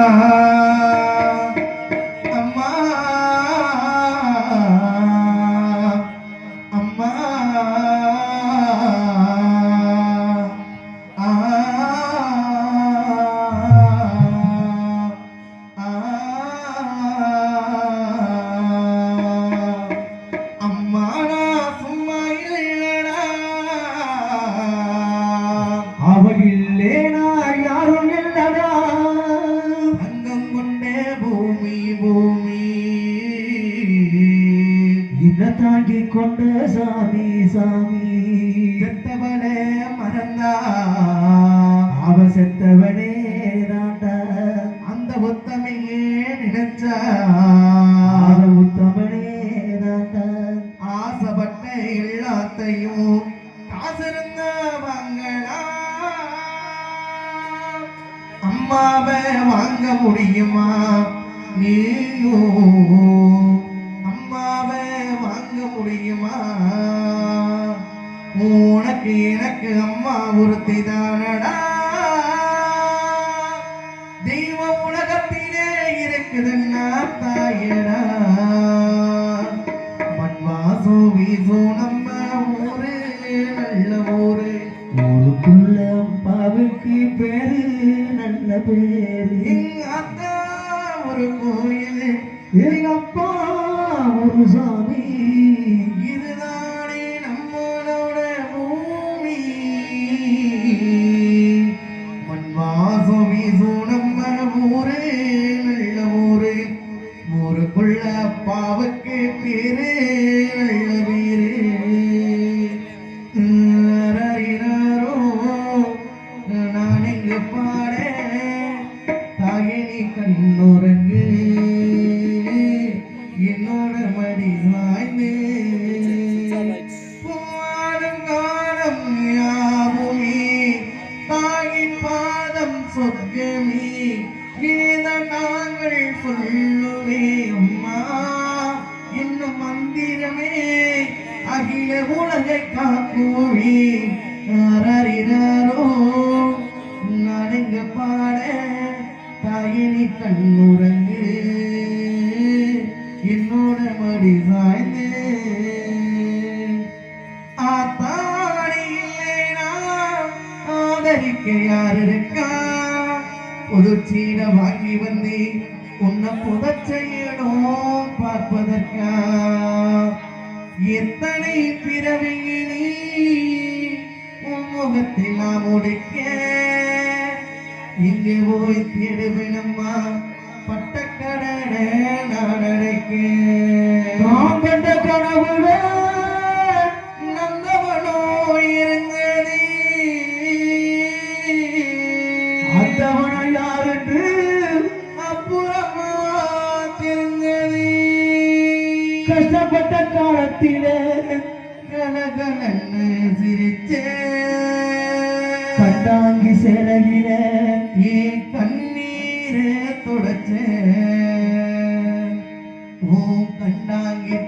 அம்மா என்ன தாங்கி கொண்ட சாமி சாமி. செத்தவளே மறந்தா. அவ செத்தவனே தாண்டா. அந்த உத்தமையே நினைச்சா அவ உத்தமனே தாண்டா. ஆசைப்பட்ட எல்லாத்தையும் காசிருந்த வாங்கடா அம்மாவை வாங்க முடியுமா? நீயும். வாங்க முடியுமா உனக்கு எனக்கு அம்மா ஒருத்தி தானடா தெய்வம் உலகத்திலே இருக்குதுன்னா தாயடா. மண் வாசம் நம்ம ஊரு நல்ல ஊரு. ஊருக்குள்ள அப்பாவுக்கு பேரு நல்ல பேரு. எங்க அத்தா ஒரு கோயில் எங்க அப்பா ஒரு சாமி. রে அகில உலகை காக்குவே அரறினாரோ நடுங்க பாட தாயினி கண்ணுறங்கு. என்னோட மடி சாய்ந்து. ஆத்தாடி இல்லைனா ஆதரிக்க யார் இருக்கா புது சீன வாங்கி வந்து உன்னை புதச்செய்யணும் பார்ப்பதற்கா? எத்தனை பிறவியினி உன் முகத்தில் நான் முடிக்க இங்கே போய் தேடுவேனம்மா பட்டக்கடனை நான் அடைக்க. நான் கண்ட கனவுல காலத்திலே கலகலன்னு சிரிச்சே கண்டாங்கி சேலையில ஏ கண்ணீரே தொடச்சே. ஓ கண்டாங்கி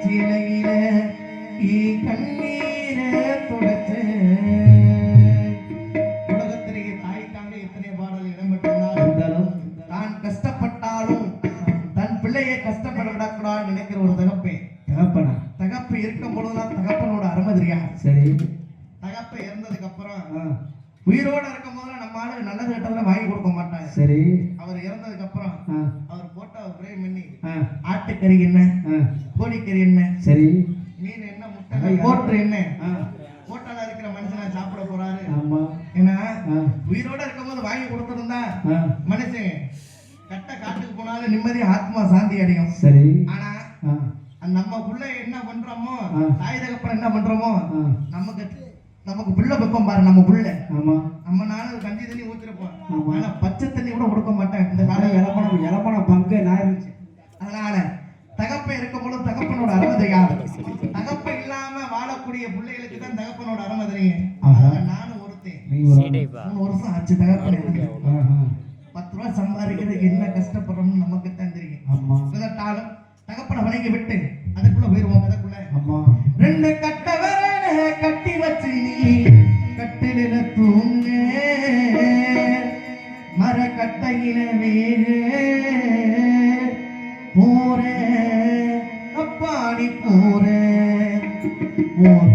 உயிரோட இருக்கும் போதுல நம்ம ஆளு நல்லது கெட்டதெல்லாம் வாங்கி கொடுக்க மாட்டாங்க. சரி. அவர் இறந்ததுக்கு அப்புறம் அவர் போட்டோ ஃப்ரேம் பண்ணி ஆ, ஆட்டுக்கறி என்ன? கோழிக்கறி என்ன? சரி. மீன் என்ன? முட்டை போட்டு என்ன? ஆ, போட்டோல இருக்கிற மனுஷனை சாப்பிட போறாரு. ஆமா. ஏன்னா உயிரோட இருக்கும்போது வாங்கி கொடுத்துருந்தா மனுஷன் கட்ட காட்டுக்கு போனாலும் நிம்மதி ஆத்மா சாந்தி அடையும். சரி. ஆனா நம்ம புள்ள என்ன பண்றோமோ. தாய் தகப்பன் என்ன பண்றோமோ நமக்கு நமக்கு புள்ள வைப்போம் பாரு நம்ம புள்ள. ஆமா. நம்ம நானும் கஞ்சி தண்ணி ஊத்திருப்போம். ஆனா பச்சை தண்ணி கூட கொடுக்க மாட்டேன் இந்த காலம் இலப்பணம் இலப்பணம் பங்கு நான் இருந்துச்சு அதனால தகப்பன் இருக்கும் பொழுது தகப்பனோட அருமை தெரியாது தகப்பன் இல்லாம வாழக்கூடிய பிள்ளைகளுக்கு தான் தகப்பனோட அருமை தெரியும். ஆஹா. அதுல நானும் ஒருத்தன். நீ ஒரு- மூணு வருஷம் ஆச்சு தகப்பன் பத்து ரூபாய் சம்பாதிக்கிறதுக்கு என்ன கஷ்டப்படுறோம்னு நமக்கு தான் தெரியும். ஆமா. தகப்பனை வணங்கி விட்டு அதுக்குள்ள போயிருவோம் கதைக்குள்ள. ஆமா. ரெண்டு அழகின வேறு போற அப்பாடி போற உன்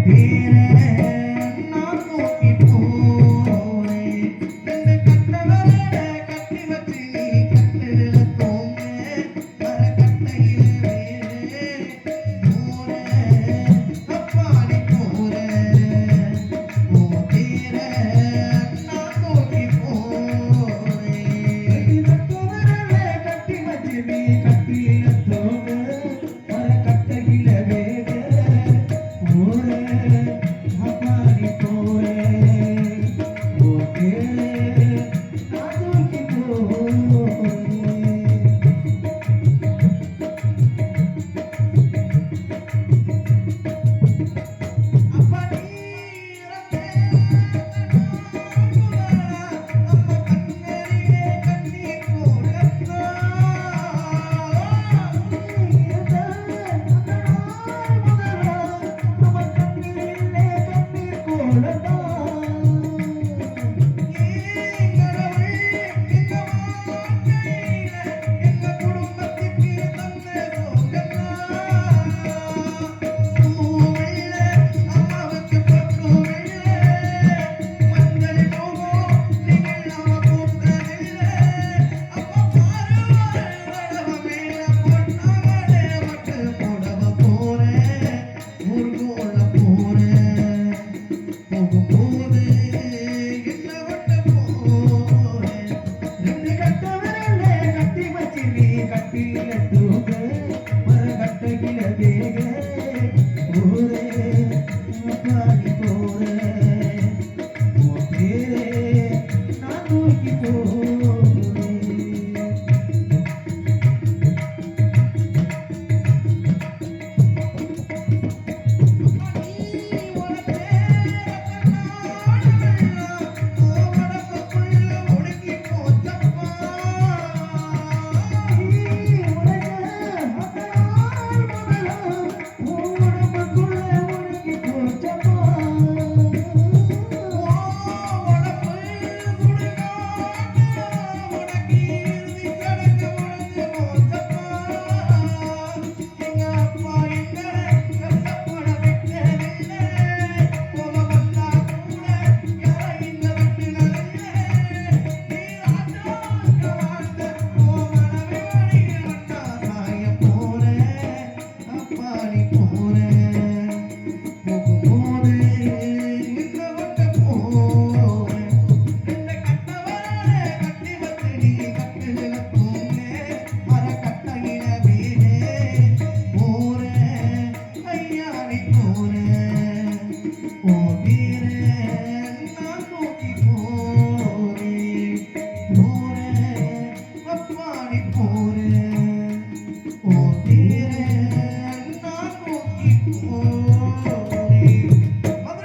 You.